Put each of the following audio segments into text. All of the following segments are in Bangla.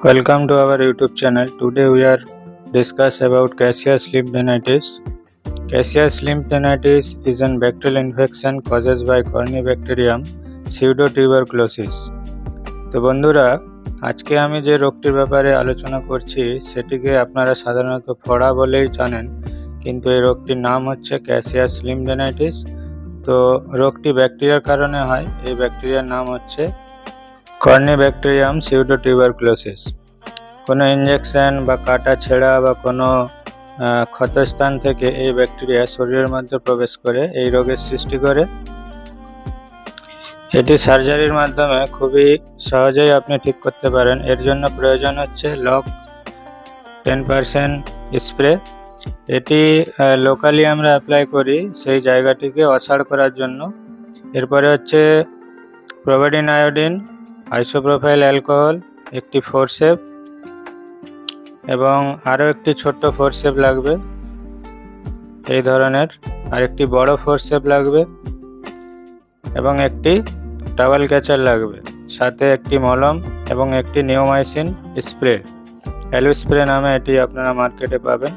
Welcome to our YouTube channel. Today we are discuss about caseous lymphadenitis. Caseous lymphadenitis is an bacterial infection caused by Corynebacterium pseudotuberculosis. তো বন্ধুরা আজকে আমি যে রোগটির ব্যাপারে আলোচনা করছি সেটিকে আপনারা সাধারণত ফড়া বলেই জানেন কিন্তু এই রোগটির নাম হচ্ছে ক্যাসিয়াস লিমডেনাইটিস তো রোগটি ব্যাকটেরিয়ার কারণে হয় এই ব্যাকটেরিয়ার নাম হচ্ছে কর্নিব্যাকটেরিয়াম সিউডোটিউবারকুলোসিস কোনো ইঞ্জেকশন বা কাটা ছেঁড়া বা কোনো ক্ষতস্থান থেকে এই ব্যাকটেরিয়া শরীরের মধ্যে প্রবেশ করে, এই রোগের সৃষ্টি করে। এটি সার্জারির মাধ্যমে খুবই সহজেই আপনি ঠিক করতে পারেন। এর জন্য প্রয়োজন হচ্ছে লক টেন পারসেন্ট স্প্রে এটি লোকালি আমরা অ্যাপ্লাই করি সেই জায়গাটিকে অসাড় করার জন্য। এরপরে হচ্ছে প্রোভাইডিন আয়োডিন আইসোপ্রোফাইল অ্যালকোহল, একটি ফোরসেপ এবং আরও একটি ছোট্ট ফোরসেপ লাগবে। এই ধরনের আর একটি বড় ফোরসেপ লাগবে এবং একটি টাওয়াল ক্যাচার লাগবে, সাথে একটি মলম এবং একটি নিওমাইসিন স্প্রে। অ্যালু স্প্রে নামে এটি আপনারা মার্কেটে পাবেন।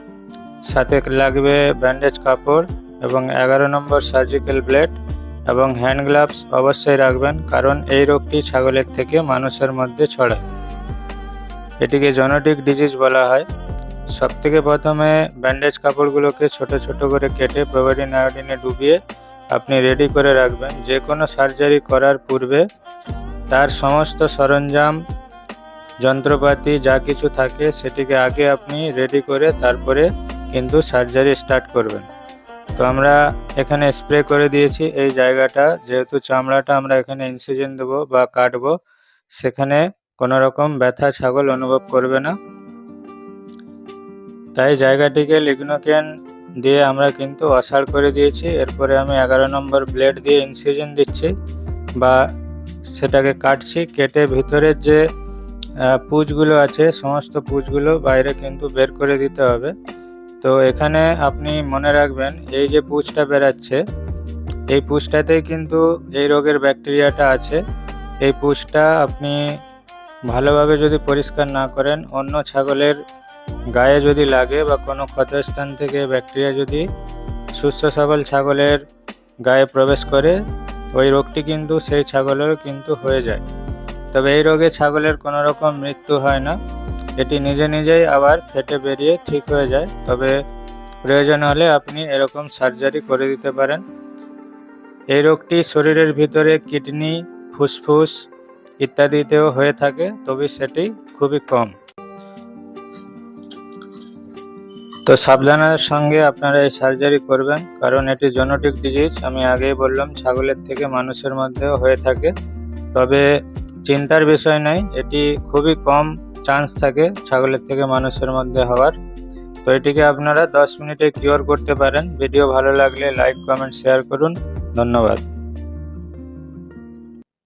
সাথে লাগবে ব্যান্ডেজ কাপড় এবং এগারো নম্বর সার্জিক্যাল ব্লেড। এবং হ্যান্ড গ্লাভস অবশ্যই রাখবেন, কারণ এই রোগটি ছাগলের থেকে মানুষের মধ্যে ছড়ায়। এটিকে জেনেটিক ডিজিজ বলা হয়। সব থেকে প্রথমে ব্যান্ডেজ কাপড়গুলোকে ছোট ছোট করে কেটে প্রোভাইডিন আয়োডিনে ডুবিয়ে আপনি রেডি করে রাখবেন। যে কোনো সার্জারি করার পূর্বে তার সমস্ত সরঞ্জাম, যন্ত্রপাতি যা কিছু থাকে সেটিকে আগে আপনি রেডি করে তারপরে কিন্তু সার্জারি স্টার্ট করবেন। তো আমরা এখানে স্প্রে করে দিয়েছি। এই জায়গাটা, যেহেতু চামড়াটা আমরা এখানে ইনসিজন দেবো বা কাটবো, সেখানে কোনো রকম ব্যথা, ছাগল অনুভব করবে না। তাই জায়গাটিকে লিগনোকেন দিয়ে আমরা কিন্তু অসাড় করে দিয়েছি। এরপরে আমি এগারো নম্বর ব্লেড দিয়ে ইনসিজন দিচ্ছি বা সেটাকে কাটছি। কেটে ভিতরের যে পুঁজগুলো আছে, সমস্ত পুঁজগুলো বাইরে কিন্তু বের করে দিতে হবে। তো এখানে আপনি মনে রাখবেন, এই যে পুঁজটা বেরাচ্ছে এই পুঁজটাতেই কিন্তু এই রোগের ব্যাকটেরিয়াটা আছে। এই পুঁজটা আপনি ভালোভাবে যদি পরিষ্কার না করেন, অন্য ছাগলের গায়ে যদি লাগে বা কোনো ক্ষতস্থান থেকে ব্যাকটেরিয়া যদি সুস্থ সবল ছাগলের গায়ে প্রবেশ করে, ওই রোগটি কিন্তু সেই ছাগলেরও কিন্তু হয়ে যায়। তবে এই রোগে ছাগলের কোনো রকম মৃত্যু হয় না। এটি নিজে নিজেই আবার ফেটে বেরিয়ে ঠিক হয়ে যায়, তবে প্রয়োজন হলে আপনি এরকম সার্জারি করে দিতে পারেন। এই রোগটি শরীরের ভিতরে কিডনি, ফুসফুস ইত্যাদিতেও হয়ে থাকে, তবে সেটি খুবই কম। তো সাবধানের সঙ্গে আপনারা এই সার্জারি করবেন, কারণ এটি জেনেটিক ডিজিজ। আমি আগেই বললাম, ছাগলের থেকে মানুষের মধ্যেও হয়ে থাকে, তবে চিন্তার বিষয় নাই এটি খুবই কম চান্স থাকে ছাগলের থেকে মানুষের মধ্যে হওয়ার। তো এটিকে আপনারা দশ মিনিটে কিওর করতে পারেন। ভিডিও ভালো লাগলে লাইক কমেন্ট শেয়ার করুন। ধন্যবাদ।